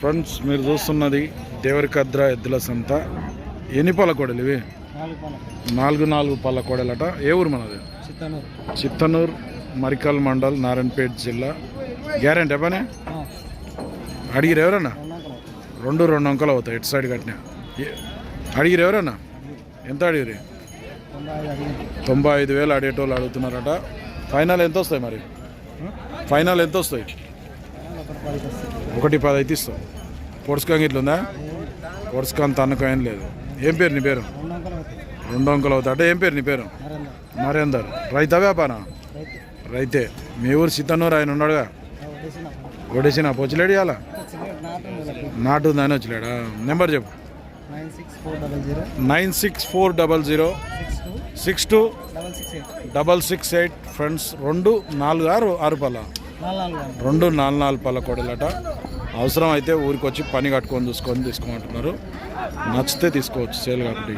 Friends మీరు చూస్తున్నది దేవరికద్ర ఎద్దుల సంత. ఎన్ని పళ్ళ కోడలు ఇవి? నాలుగు నాలుగు పళ్ళ కోడలట ఏ ఊరు మనది? చిత్తనూరు. మరికల్ మండల్ నారాయణపేట జిల్లా. గ్యారెంటీ పని అడిగిరు ఎవరన్నా? రెండు రెండు అంకలు అవుతాయి ఎటు సైడ్ కట్టినా. అడిగిరు ఎవరన్నా? ఎంత అడిగిరి తొంభై ఐదు అడిగింది తొంభై ఐదు వేలు అడిగేటోళ్ళు అడుగుతున్నారట. ఫైనల్ ఎంత వస్తాయి మరి ఫైనల్ ఎంత వస్తాయి ఒకటి పది అయితే ఇస్తాం. పొడుచుకాంగ ఇట్లుందా? ఉందా తనకం ఏం లేదు. ఏం పేరు నీ పేరు? రెండు అంకులు అవుతా. అంటే ఏం పేరు నీ పేరు? నరేందర్. నరేందర్ రైతా వ్యాపారం? రైతే. మీ ఊరు సిద్ధనూరు ఆయన ఉన్నాడుగా? వడ్డేసిన కొడేసిన పొచ్చిలేడు ఇవాళ? నాటు నాటు ఉందని నెంబర్ చెప్పు. Nine six four double zero. Six two. Double six eight. Friends రెండు నాలుగు ఆరు ఆరు పళ్ళ. రెండు నాలుగు నాలుగు పళ్ళకొడలట అవసరం అయితే ఊరికి వచ్చి పని కట్టుకొని చూసుకొని తీసుకోమంటున్నారు. నచ్చితే తీసుకోవచ్చు సేల్ కాబట్టి